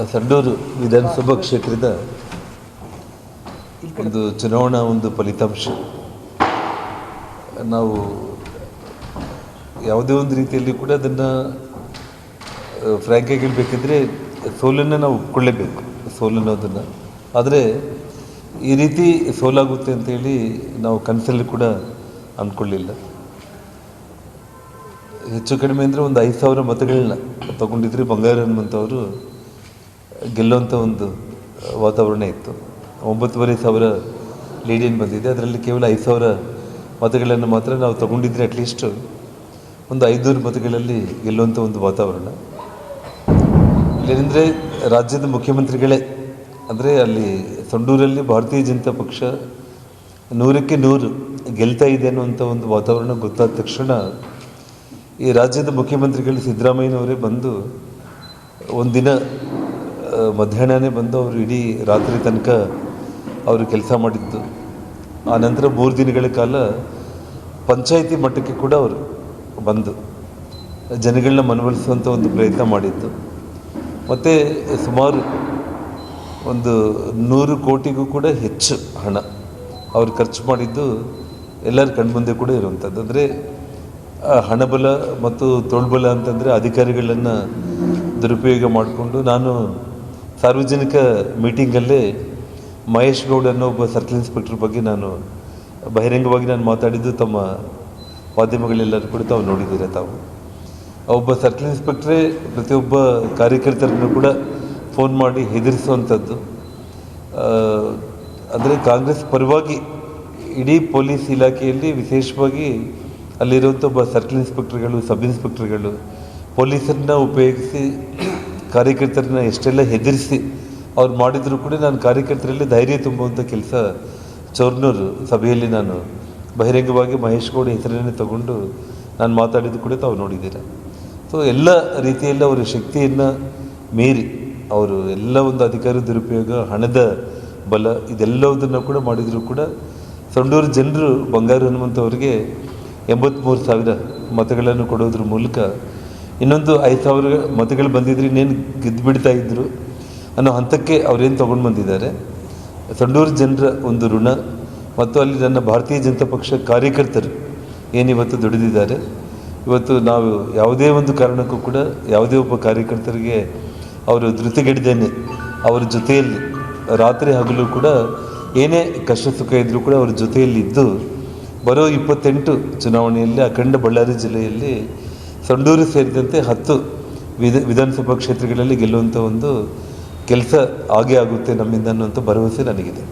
ಸಂಡೂರು ವಿಧಾನಸಭಾ ಕ್ಷೇತ್ರದ ಒಂದು ಚುನಾವಣಾ ಒಂದು ಫಲಿತಾಂಶ. ನಾವು ಯಾವುದೇ ಒಂದು ರೀತಿಯಲ್ಲಿ ಕೂಡ ಅದನ್ನು ಫ್ರ್ಯಾಂಕಾಗಿ ಹೇಳಬೇಕಿದ್ರೆ ಸೋಲನ್ನು ನಾವು ಒಪ್ಕೊಳ್ಳೇಬೇಕು. ಸೋಲನ್ನೋದನ್ನು. ಆದರೆ ಈ ರೀತಿ ಸೋಲಾಗುತ್ತೆ ಅಂತೇಳಿ ನಾವು ಕನಸಲ್ಲಿ ಕೂಡ ಅಂದ್ಕೊಳ್ಳಿಲ್ಲ. ಹೆಚ್ಚು ಕಡಿಮೆ ಅಂದರೆ ಒಂದು ಐದು ಸಾವಿರ ಮತಗಳನ್ನ ತಗೊಂಡಿದ್ರೆ ಬಂಗಾರ ಹನುಮಂತವರು ಗೆಲ್ಲುವಂಥ ಒಂದು ವಾತಾವರಣ ಇತ್ತು. ಒಂಬತ್ತುವರೆ ಸಾವಿರ ಲೀಡಿಯನ್ ಬಂದಿದೆ. ಅದರಲ್ಲಿ ಕೇವಲ ಐದು ಸಾವಿರ ಮತಗಳನ್ನು ಮಾತ್ರ ನಾವು ತಗೊಂಡಿದ್ರೆ ಅಟ್ಲೀಸ್ಟ್ ಒಂದು ಐದುನೂರು ಮತಗಳಲ್ಲಿ ಗೆಲ್ಲುವಂಥ ಒಂದು ವಾತಾವರಣ. ಇಲ್ಲೇನೆಂದರೆ ರಾಜ್ಯದ ಮುಖ್ಯಮಂತ್ರಿಗಳೇ, ಅಂದರೆ ಅಲ್ಲಿ ಸಂಡೂರಲ್ಲಿ ಭಾರತೀಯ ಜನತಾ ಪಕ್ಷ ನೂರಕ್ಕೆ ನೂರು ಗೆಲ್ತಾ ಇದೆ ಅನ್ನುವಂಥ ಒಂದು ವಾತಾವರಣ ಗೊತ್ತಾದ ತಕ್ಷಣ ಈ ರಾಜ್ಯದ ಮುಖ್ಯಮಂತ್ರಿಗಳು ಸಿದ್ದರಾಮಯ್ಯನವರೇ ಬಂದು ಒಂದಿನ ಮಧ್ಯಾಹ್ನನೇ ಬಂದು ಅವರು ಇಡೀ ರಾತ್ರಿ ತನಕ ಅವರು ಕೆಲಸ ಮಾಡಿದ್ದು. ಆ ನಂತರ ಮೂರು ದಿನಗಳ ಕಾಲ ಪಂಚಾಯಿತಿ ಮಟ್ಟಕ್ಕೆ ಕೂಡ ಅವರು ಬಂದು. ಜನಗಳನ್ನ ಮನವೊಲಿಸುವಂಥ ಒಂದು ಪ್ರಯತ್ನ ಮಾಡಿದ್ದು. ಮತ್ತು ಸುಮಾರು ಒಂದು ನೂರು ಕೋಟಿಗೂ ಕೂಡ ಹೆಚ್ಚು ಹಣ ಅವರು ಖರ್ಚು ಮಾಡಿದ್ದು ಎಲ್ಲರ ಕಣ್ಮುಂದೆ ಕೂಡ ಇರುವಂಥದ್ದು. ಅಂದರೆ ಹಣಬಲ ಮತ್ತು ತೋಳ್ಬಲ ಅಂತಂದರೆ ಅಧಿಕಾರಿಗಳನ್ನು ದುರುಪಯೋಗ ಮಾಡಿಕೊಂಡು ನಾನು ಸಾರ್ವಜನಿಕ ಮೀಟಿಂಗಲ್ಲೇ ಮಹೇಶ್ ಗೌಡ್ ಅನ್ನೋ ಒಬ್ಬ ಸರ್ಕಲ್ ಇನ್ಸ್ಪೆಕ್ಟರ್ ಬಗ್ಗೆ ನಾನು ಬಹಿರಂಗವಾಗಿ ನಾನು ಮಾತಾಡಿದ್ದು ತಮ್ಮ ಮಾಧ್ಯಮಗಳೆಲ್ಲರೂ ಕೂಡ ತಾವು ನೋಡಿದ್ದೀರ ತಾವು. ಒಬ್ಬ ಸರ್ಕಲ್ ಇನ್ಸ್ಪೆಕ್ಟ್ರೇ ಪ್ರತಿಯೊಬ್ಬ ಕಾರ್ಯಕರ್ತರನ್ನು ಕೂಡ ಫೋನ್ ಮಾಡಿ ಹೆದರಿಸುವಂಥದ್ದು. ಅಂದರೆ ಕಾಂಗ್ರೆಸ್ ಪರವಾಗಿ ಇಡೀ ಪೊಲೀಸ್ ಇಲಾಖೆಯಲ್ಲಿ ವಿಶೇಷವಾಗಿ ಅಲ್ಲಿರುವಂಥ ಒಬ್ಬ ಸರ್ಕಲ್ ಇನ್ಸ್ಪೆಕ್ಟರ್ಗಳು, ಸಬ್ ಇನ್ಸ್ಪೆಕ್ಟರ್ಗಳು ಪೊಲೀಸರನ್ನ ಉಪಯೋಗಿಸಿ ಕಾರ್ಯಕರ್ತರನ್ನ ಎಷ್ಟೆಲ್ಲ ಹೆದರಿಸಿ ಅವ್ರು ಮಾಡಿದರೂ ಕೂಡ ನಾನು ಕಾರ್ಯಕರ್ತರಲ್ಲಿ ಧೈರ್ಯ ತುಂಬುವಂಥ ಕೆಲಸ ಚೌರ್ನೂರು ಸಭೆಯಲ್ಲಿ ನಾನು ಬಹಿರಂಗವಾಗಿ ಮಹೇಶ್ ಗೌಡ ಹೆಸರನ್ನೇ ತಗೊಂಡು ನಾನು ಮಾತಾಡಿದ್ದು ಕೂಡ ತಾವು ನೋಡಿದ್ದೀರ. ಸೊ ಎಲ್ಲ ರೀತಿಯಲ್ಲಿ ಅವರ ಶಕ್ತಿಯನ್ನು ಮೀರಿ ಅವರು ಎಲ್ಲ ಒಂದು ಅಧಿಕಾರ ದುರುಪಯೋಗ, ಹಣದ ಬಲ ಇದೆಲ್ಲವುದನ್ನು ಕೂಡ ಮಾಡಿದರೂ ಕೂಡ ಸಂಡೂರು ಜನರು ಬಂಗಾರ ಹನುಮಂತ ಅವರಿಗೆ ಎಂಬತ್ತ್ಮೂರು ಸಾವಿರ ಮತಗಳನ್ನು ಕೊಡೋದ್ರ ಮೂಲಕ ಇನ್ನೊಂದು ಐದು ಸಾವಿರ ಮತಗಳು ಬಂದಿದ್ರೆ ಇನ್ನೇನು ಗೆದ್ದು ಬಿಡ್ತಾ ಇದ್ದರು ಅನ್ನೋ ಹಂತಕ್ಕೆ ಅವರೇನು ತೊಗೊಂಡು ಬಂದಿದ್ದಾರೆ. ಸಂಡೂರು ಜನರ ಒಂದು ಋಣ ಮತ್ತು ಅಲ್ಲಿ ನನ್ನ ಭಾರತೀಯ ಜನತಾ ಪಕ್ಷ ಕಾರ್ಯಕರ್ತರು ಏನಿವತ್ತು ದುಡಿದಿದ್ದಾರೆ. ಇವತ್ತು ನಾವು ಯಾವುದೇ ಒಂದು ಕಾರಣಕ್ಕೂ ಕೂಡ ಯಾವುದೇ ಒಬ್ಬ ಕಾರ್ಯಕರ್ತರಿಗೆ ಅವರು ಧೃತಿಗೆಡ್ದೇನೆ ಅವರ ಜೊತೆಯಲ್ಲಿ ರಾತ್ರಿ ಹಗಲು ಕೂಡ ಏನೇ ಕಷ್ಟ ಸುಖ ಇದ್ದರೂ ಕೂಡ ಅವ್ರ ಜೊತೆಯಲ್ಲಿ ಇದ್ದು ಬರೋ ಇಪ್ಪತ್ತೆಂಟು ಚುನಾವಣೆಯಲ್ಲಿ ಅಖಂಡ ಬಳ್ಳಾರಿ ಜಿಲ್ಲೆಯಲ್ಲಿ ಸಂಡೂರು ಸೇರಿದಂತೆ ಹತ್ತು ವಿಧ, ವಿಧಾನಸಭಾ ಕ್ಷೇತ್ರಗಳಲ್ಲಿ ಗೆಲ್ಲುವಂಥ ಒಂದು ಕೆಲಸ ಆಗೇ ಆಗುತ್ತೆ ನಮ್ಮಿಂದ ಅನ್ನುವಂಥ ಭರವಸೆ ನನಗಿದೆ.